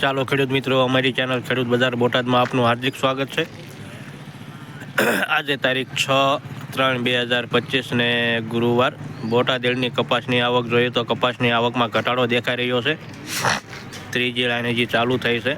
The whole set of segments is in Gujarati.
ચાલો ખેડૂત મિત્રો, અમારી ચેનલ ખેડૂત બજાર બોટાદમાં આપનું હાર્દિક સ્વાગત છે. આજે તારીખ છ ત્રણ બે હજાર પચીસને ગુરુવાર. બોટાદ એળની કપાસની આવક જોઈએ તો કપાસની આવકમાં ઘટાડો દેખાઈ રહ્યો છે. ત્રીજી લાઈન હજી ચાલુ થઈ છે.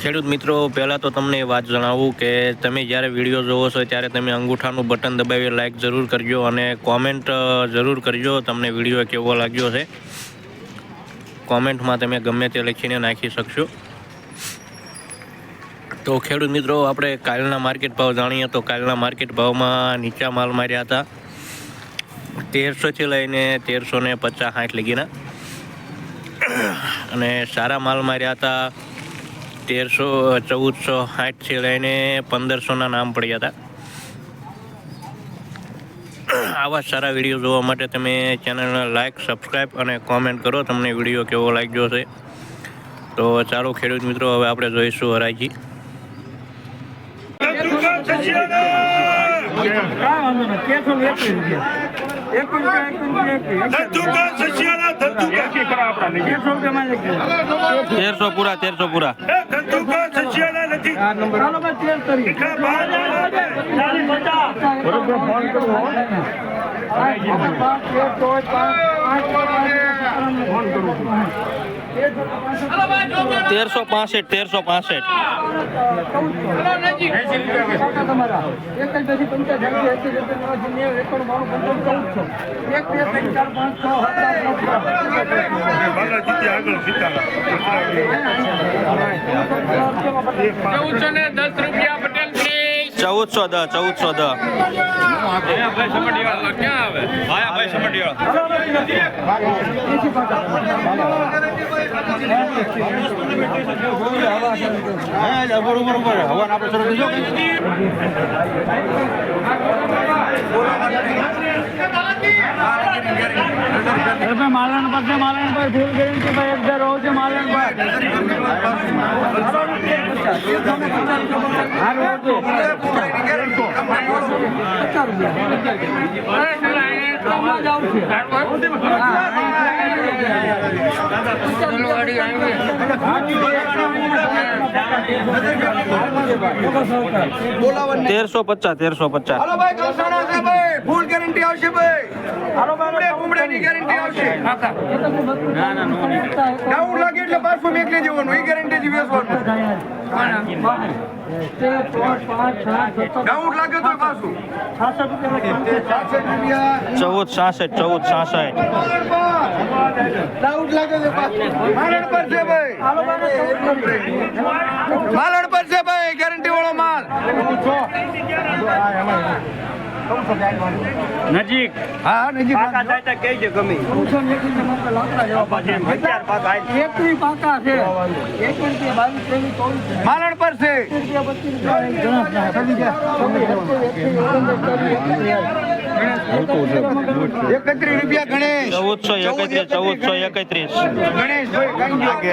ખેડૂત મિત્રો, પહેલાં તો તમને એ વાત જણાવું કે તમે જ્યારે વીડિયો જોવો છો ત્યારે તમે અંગૂઠાનું બટન દબાવી લાઇક જરૂર કરજો અને કોમેન્ટ જરૂર કરજો. તમને વીડિયો કેવો લાગ્યો છે? કોમેન્ટમાં તમે ગમે તે લખીને નાખી શકશો. તો ખેડૂત મિત્રો, આપણે કાલના માર્કેટ ભાવ જાણીએ તો કાલના માર્કેટ ભાવમાં નીચા માલ માર્યા હતા. તેરસોથી લઈને તેરસો ને પચાસ સાઠ લગીના. અને સારા માલ માર્યા હતા. તેરસો, ચૌદસો સાઠથી લઈને પંદરસોના નામ પડ્યા હતા. આવા સારા વીડિયો જોવા માટે તમે ચેનલને લાઇક સબસ્ક્રાઈબ અને કોમેન્ટ કરો. તમને વીડિયો કેવો લાગ્યો છે? તો ચાલો ખેડૂત મિત્રો હવે આપણે જોઈશું હરાજી. ધંધુકા સસિયાના ધંધુકા તેરસો પૂરા તેરસો પૂરા એ ધંધુકા સસિયાના નથી ભીખા બહાર તેરસો પાસઠ તેરસો પાસઠ. બાલાજીથી આગળ ચૌદસો ને દસ રૂપિયા પટેલ પ્લીઝ ચૌદસો દસ ચૌદસો દસ. ભાઈ સમઢિયાળા. ક્યાં આવે ભાઈ ભાઈ સમઢિયાળા માલણ પાસે માલણ પર ફૂલ ગેરંટી ભાઈ એક દર છે માલણ તેરસો પચાસ તેરસો પચાસ. હાલો ભાઈ કૌસાણા ભાઈ. ફૂલ ગેરંટી આવશે. ભાઈ કુમડે કુમડેની ડાઉન લાગે એટલે પાછું મેકલે જવાનું. એ ગેરંટી થી વેચવાનું ડાઉન લાગે તો પાછું. ચૌદ સાસઠ ચૌદ સાસઠ. ડાઉન લાગે તો માલણ પર છે ભાઈ. માલણ પર છે. ભાઈ ગેરંટી વાળો માલ. નજીક. હા નજીક. એકવી પાકા છે એકવીસ બાવીસ ત્રેવીસ ચોવીસ માલણ પર છે. એકત્રીસ રૂપિયા ગણેશ. ચૌદસો એકત્રીસ ચૌદસો એકત્રીસ. ગણેશ ભાઈ કઈ લાગે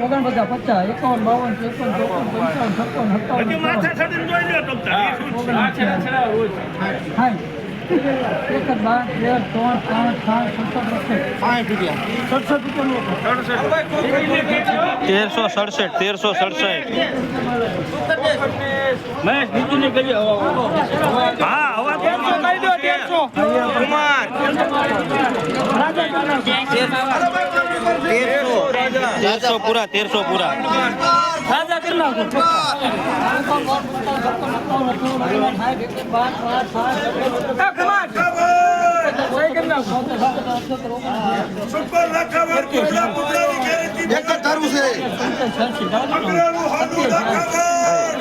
ઓગણપચાસ પચાસ એકાવન બાવન ત્રેપન ચોપન પંચાવન છપ્પન સત્તાવન એક જ બાર તેર ત્રણ પાંચ સાત સડસઠ રૂપિયાનું તેરસો સડસઠ તેરસો સડસઠ. મહેશ બીજું કરીએ હા દો તેરસો પૂરા તેરસો પૂરા રાજા કરી નાખો સુપર લખાવર કોયલા પુત્રની ગેરંટી એક જ ધારું છે અગ્રનું હાલું લખાવર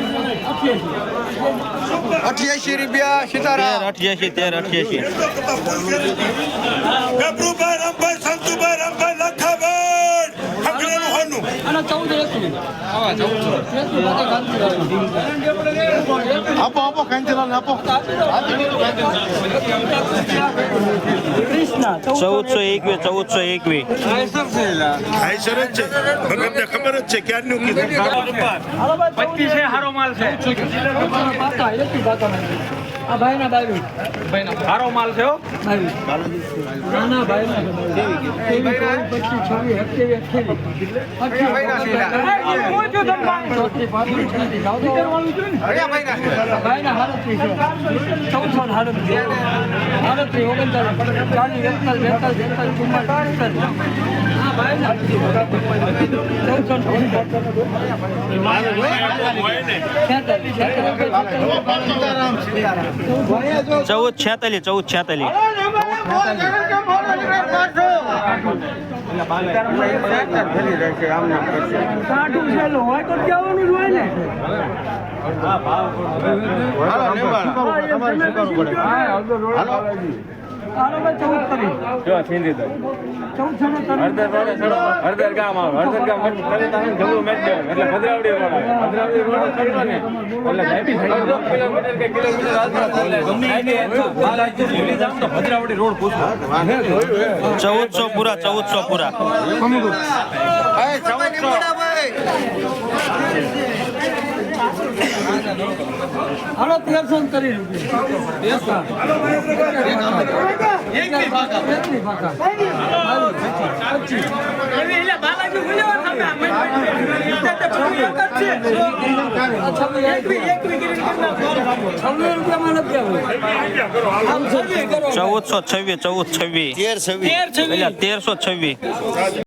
અઠ્યાસી રૂપિયા સિતારા અઠ્યાસી તેર અઠ્યાસી. ગભરુભાઈ રામભાઈ સંતુભાઈ રામભાઈ લખાભાઈ. આપો આપો કાંચીલાલ આપો. ચૌદસો એકવીસ ચૌદસો એકવીસ. આઈસર જ છે. ખબર જ છે ક્યારનું કીધું. પચીસ હારો સારો માલ છે. એકવી આ ભાઈ ના બાવીસ સારો માલ છે ભાઈ ના? ચૌદ ભાઈ ના ચૌદસો ને સાડત્રીસ ઓગણચાલીસ. ચાલીસ એકતાલીસ બેતાલીસ તેતાલીસ ચુમ્માલીસ ચૌદ છેતાલીસ ચૌદ છેતાલીસ. કાઢું જ છીંદી દો હળદર ગામ આવે. હળદર ગામ કરી તમે જમવું મેચ દો એટલે ભદ્રાવડી રોડ આવે. ભદ્રાવડી રોડ ચડતો ને. એટલે અડધો કિલોમીટર કે કિલોમીટર આગળ ગમે એની ભૂલી જાવ તો ભદ્રાવડી રોડ પૂછો. ચૌદસો પૂરા ચૌદસો પૂરા હાલો તેરસો ને કરી રૂપિયા એકવી પાકા એકવી પાકા પચીસ છવ્વીસ રૂપિયામાં નથી આવું આમ છવ્વીસ કરી ચૌદસો છવ્વીસ ચૌદ છવ્વીસ. તેર છવ્વીસ. તેરસો છવ્વીસ.